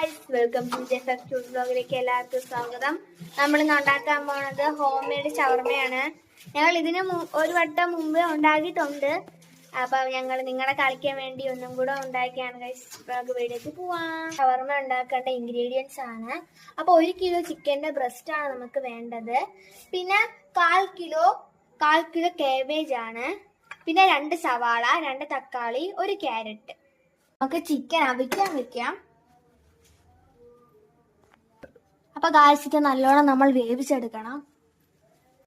Guys welcome to ജെഫ്റ്റ് food ബ്ലോഗിലേക്ക് എല്ലാവർക്കും സ്വാഗതം. നമ്മൾ ഉണ്ടാക്കാൻ പോണത് ഹോം മെയ്ഡ് ഷവർമയാണ് ഞങ്ങൾ ഇതിന് ഒരു വട്ടം മുമ്പ് ഉണ്ടാക്കിയിട്ടുണ്ട്. അപ്പൊ ഞങ്ങൾ നിങ്ങളെ കളിക്കാൻ വേണ്ടി ഒന്നും കൂടെ ഉണ്ടാക്കിയാണ് ഗൈസ് നമുക്ക് വീഡിയോക്ക് പോവാം. ഷവർമ ഉണ്ടാക്കേണ്ട ഇൻഗ്രീഡിയൻസ് ആണ്. അപ്പോൾ ഒരു കിലോ ചിക്കന്റെ ബ്രസ്റ്റ് ആണ് നമുക്ക് വേണ്ടത്. പിന്നെ കാൽ കിലോ കാൽ കിലോ കാബേജ് ആണ്. പിന്നെ രണ്ട് സവാള രണ്ട് തക്കാളി ഒരു ക്യാരറ്റ് നമുക്ക് ചിക്കൻ അവിക്കാൻ വെക്കാം. അപ്പൊ ഗായ്സ് നല്ലോണം നമ്മൾ വേവിച്ചെടുക്കണം.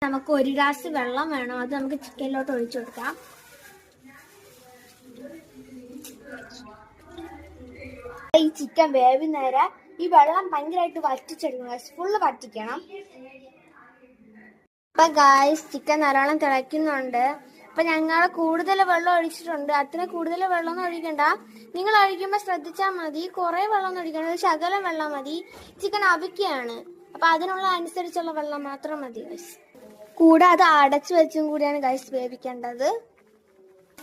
നമുക്ക് ഒരു ഗ്ലാസ് വെള്ളം വേണം. അത് നമുക്ക് ചിക്കനിലോട്ട് ഒഴിച്ചു കൊടുക്കാം. ഈ ചിക്കൻ വേവുന്നേരെ ഈ വെള്ളം ഭയങ്കരമായിട്ട് വറ്റിച്ചെടുക്കണം ഫുള്ള് വറ്റിക്കണം. അപ്പൊ ഗായ്സ് ചിക്കൻ നല്ലോണം തിളയ്ക്കുന്നുണ്ട്. അപ്പൊ ഞങ്ങൾ കൂടുതൽ വെള്ളം ഒഴിച്ചിട്ടുണ്ട്. അത്ര കൂടുതൽ വെള്ളം ഒന്നും ഒഴിക്കണ്ട. നിങ്ങൾ ഒഴിക്കുമ്പോൾ ശ്രദ്ധിച്ചാൽ മതി. കുറെ വെള്ളം ഒന്നും ഒഴിക്കണ്ട. ഒരു ശകലം വെള്ളം മതി. ചിക്കൻ അവിക്കുകയാണ് അപ്പൊ അതിനുള്ള അനുസരിച്ചുള്ള വെള്ളം മാത്രം മതി ഗൈസ് കൂടെ അത് അടച്ചു വെച്ചും കൂടിയാണ് ഗൈസ് വേവിക്കേണ്ടത്.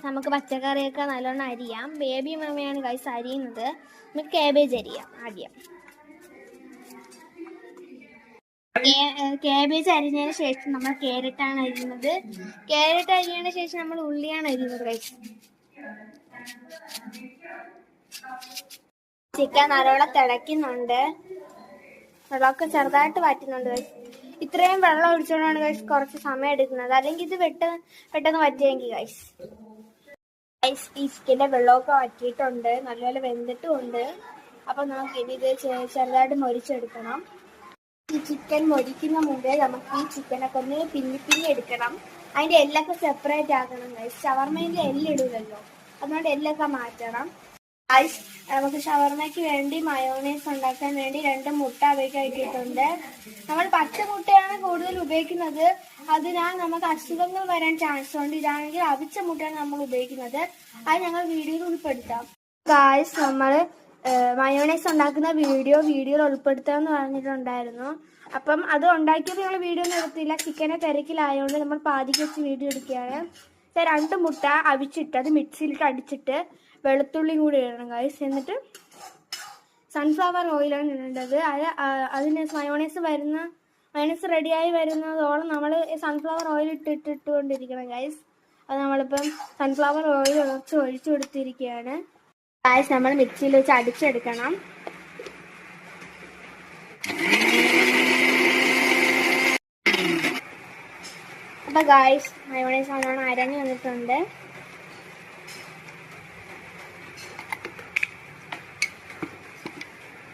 നമുക്ക് പച്ചക്കറിയൊക്കെ നല്ലോണം അരിയാം. Baby മമ്മയാണ് guys അരിയുന്നത്. നമുക്ക് കേബേജ് അരിയാം ആദ്യം. കേബേജ് അരിഞ്ഞതിന് ശേഷം നമ്മൾ ക്യാരറ്റ് ആണ് അരിയുന്നത്. ക്യാരറ്റ് അരിഞ്ഞതിന് ശേഷം നമ്മൾ ഉള്ളിയാണ് അരിയുന്നത് ചിക്കൻ നല്ലോണം തിളയ്ക്കുന്നുണ്ട്. വെള്ളമൊക്കെ ചെറുതായിട്ട് വറ്റുന്നുണ്ട് ഇത്രയും വെള്ളം ഒഴിച്ചുകൊണ്ടാണ് ഗൈസ് കുറച്ച് സമയം എടുക്കുന്നത്. അല്ലെങ്കിൽ ഇത് വെട്ട് പെട്ടെന്ന് വറ്റിയെങ്കിൽ ഗൈസ് ഗൈസ് ഈ ചിക്കന്റെ വെള്ളമൊക്കെ വറ്റിയിട്ടുണ്ട്. നല്ലപോലെ വെന്തിട്ടുമുണ്ട്. അപ്പൊ നമുക്ക് ഇത് ചെറുതായിട്ട് മൊരിച്ചെടുക്കണം. ഈ ചിക്കൻ മൊരിക്കുന്ന മുമ്പേ നമുക്ക് ഈ ചിക്കനൊക്കെ ഒന്ന് പിന്നി പിന്നി എടുക്കണം. അതിന്റെ എല്ലൊക്കെ സെപ്പറേറ്റ് ആക്കണം ഗൈസ് ഷവർമയിൽ എല്ലിടൂലല്ലോ അതുകൊണ്ട് എല്ലൊക്കെ മാറ്റണം. ഗൈസ് നമുക്ക് ഷവർമയ്ക്ക് വേണ്ടി മയോണൈസ് ഉണ്ടാക്കാൻ വേണ്ടി രണ്ട് മുട്ട ഉപയോഗിക്കിട്ടുണ്ട് നമ്മൾ പച്ച മുട്ടയാണ് കൂടുതൽ ഉപയോഗിക്കുന്നത്. അതിനാൽ നമുക്ക് അസുഖങ്ങൾ വരാൻ ചാൻസ് ഉണ്ട്. ഇതാണെങ്കിൽ അവിച്ച മുട്ടയാണ് നമ്മൾ ഉപയോഗിക്കുന്നത്. അത് ഞങ്ങൾ വീഡിയോയിൽ ഉൾപ്പെടുത്താം ഗായ്സ് നമ്മൾ മയോണൈസ് ഉണ്ടാക്കുന്ന വീഡിയോ വീഡിയോയിൽ ഉൾപ്പെടുത്താമെന്ന് പറഞ്ഞിട്ടുണ്ടായിരുന്നു. അപ്പം അത് ഉണ്ടാക്കിയപ്പോൾ ഞങ്ങൾ വീഡിയോ ഒന്നും എടുത്തില്ല. ചിക്കനെ തിരക്കിലായതുകൊണ്ട് നമ്മൾ പാതിക്ക് വെച്ച് വീഡിയോ എടുക്കുകയാണ്. രണ്ട് മുട്ട അവിച്ചിട്ട് അത് മിക്സിയിലിട്ട് അടിച്ചിട്ട് വെളുത്തുള്ളി കൂടി ഇടണം കഴിച്ച് എന്നിട്ട് സൺഫ്ലവർ ഓയിലാണ് ഇടേണ്ടത്. അത് അതിന് മയോണൈസ് വരുന്ന മയോണൈസ് റെഡിയായി വരുന്നതോളം നമ്മൾ സൺഫ്ലവർ ഓയിൽ ഇട്ടിട്ടിട്ടുകൊണ്ടിരിക്കണം ഗൈസ് അത് നമ്മളിപ്പം സൺഫ്ലവർ ഓയിൽ ഉറച്ച് ഒഴിച്ചു കൊടുത്തിരിക്കുകയാണ്. ഗൈസ് നമ്മൾ മിക്സിയിൽ വെച്ച് അടിച്ചെടുക്കണം. അപ്പൊ ഗായ്സ് മയോണൈസ് നല്ലോണം അരഞ്ഞു വന്നിട്ടുണ്ട്.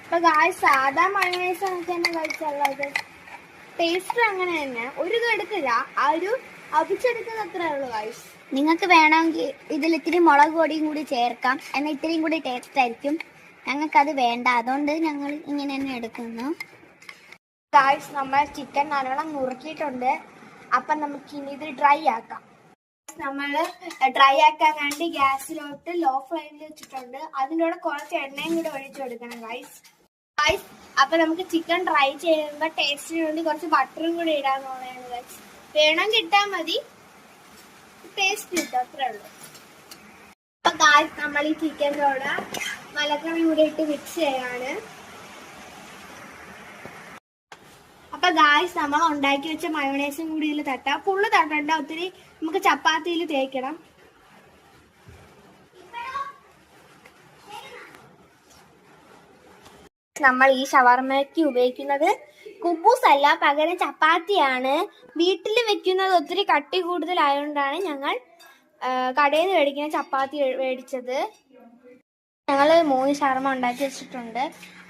അപ്പൊ ഗായ്സ് സാധാ മയോണൈസ് നമുക്ക് തന്നെ കഴിച്ചുള്ളത്. ടേസ്റ്റ് അങ്ങനെ തന്നെ ഒരു ഇത് ആ ഒരു അവിച്ചെടുക്കുന്ന അത്രേ ഉള്ളൂ ഗായ്സ് നിങ്ങൾക്ക് വേണമെങ്കിൽ ഇതിൽ ഇത്തിരി മുളക് പൊടിയും കൂടി ചേർക്കാം. എന്നാൽ ഇത്രയും കൂടി ടേസ്റ്റ് ആയിരിക്കും. ഞങ്ങൾക്കത് വേണ്ട. അതുകൊണ്ട് ഞങ്ങൾ ഇങ്ങനെ തന്നെ എടുക്കുന്നു. ഗായ്സ് നമ്മൾ ചിക്കൻ നല്ലോണം നുറുക്കിയിട്ടുണ്ട്. അപ്പൊ നമുക്ക് ഇനി ഇത് ഡ്രൈ ആക്കാം. നമ്മൾ ഡ്രൈ ആക്കാൻ വേണ്ടി ഗ്യാസിലോട്ട് ലോ ഫ്ലെയിമിൽ വെച്ചിട്ടുണ്ട്. അതിന്റെ കൂടെ കുറച്ച് എണ്ണയും കൂടി ഒഴിച്ചു കൊടുക്കണം ഗൈസ് ഗൈസ് അപ്പൊ നമുക്ക് ചിക്കൻ ഡ്രൈ ചെയ്യുമ്പോൾ ടേസ്റ്റിന് വേണ്ടി കുറച്ച് ബട്ടറും കൂടി ഇടാന്നുള്ളതാണ് ഗൈസ് വേണം കിട്ടാൻ മതി. ടേസ്റ്റ് കിട്ടും അത്രേ ഉള്ളൂ. അപ്പൊ ഗായ്സ് നമ്മൾ ഈ ചിക്കൻ കൂടെ മലക്കറി കൂടി ഇട്ട് മിക്സ് ചെയ്യാണ്. അപ്പൊ ഗായ്സ് നമ്മൾ ഉണ്ടാക്കി വെച്ച മയോണൈസും കൂടി ഇതിൽ തട്ടാം. ഫുള്ള് തട്ടണ്ട ഒത്തിരി നമുക്ക് ചപ്പാത്തിയിൽ തേക്കണം. നമ്മൾ ഈ ഷവർമയ്ക്ക് ഉപയോഗിക്കുന്നത് കുബൂസ് അല്ല പകരം ചപ്പാത്തിയാണ്. വീട്ടിൽ വെക്കുന്നത് ഒത്തിരി കട്ടി കൂടുതലായതുകൊണ്ടാണ് ഞങ്ങൾ കടയിൽ നിന്ന് മേടിക്കുന്ന ചപ്പാത്തി മേടിച്ചത്. ഞങ്ങൾ മൂന്ന് ശർമ്മ ഉണ്ടാക്കി വെച്ചിട്ടുണ്ട്.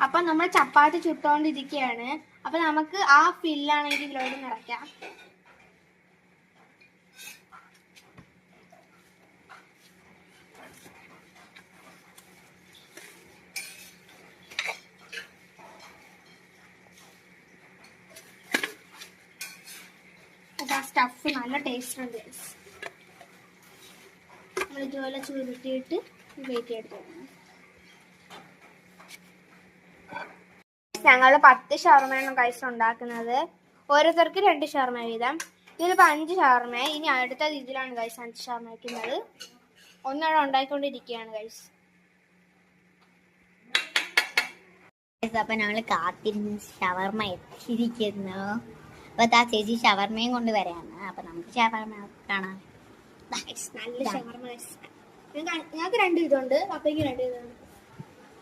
അപ്പം നമ്മൾ ചപ്പാത്തി ചുട്ടുകൊണ്ടിരിക്കുകയാണ് അപ്പം നമുക്ക് ആ ഫില്ലാണെങ്കിൽ ഇതിലോട്ട് നിറയ്ക്കാം. സ്റ്റഫ് നല്ല ടേസ്റ്റ് ഉണ്ട്. നമ്മൾ ഇതുപോലെ ചുരുട്ടിയിട്ട് വെയിറ്റ് എടുത്തു ഞങ്ങൾ പത്ത് ഷവർമയാണ് കഴിച്ച് ഉണ്ടാക്കുന്നത്. ഓരോരുത്തർക്ക് രണ്ട് ഷവർമ വീതം. ഇതിലിപ്പോൾ അഞ്ച് ഷവർമ. ഇനി അടുത്ത രീതിയിലാണ് കഴിച്ച് അഞ്ച് ഷവർമ വയ്ക്കുന്നത് ഒന്നാണ് ഉണ്ടാക്കിക്കൊണ്ടിരിക്കുകയാണ് കഴിച്ച് അപ്പൊ ഞങ്ങൾ കാത്തിരുന്ന് ഷവർമ എത്തിയിരിക്കുന്നു. അപ്പൊ ആ ചേച്ചി ഷവർമയും കൊണ്ട് വരാണ് അപ്പൊ നമുക്ക് ഷവർമ കാണാം. നല്ല ഷവർമ guys. ഞങ്ങക്ക് ഞങ്ങൾക്ക് രണ്ട് ഇതുണ്ട്. പപ്പയ്ക്ക് രണ്ട് ഇതുണ്ട്.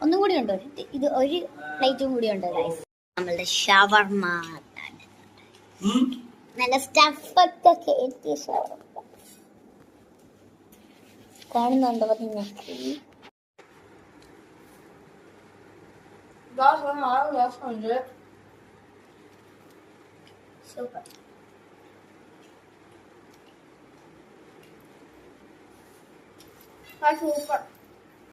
ഒന്നും കൂടി ഉണ്ടോ. ഇത് ഒരു പ്ലേറ്റും കൂടി ഉണ്ട്. നമ്മളുടെ ഷവർമ. നല്ല സ്റ്റഫൊക്കെ കയറ്റിയ ഷവർമ. കാണുന്നുണ്ടോ നിങ്ങൾക്ക് Super.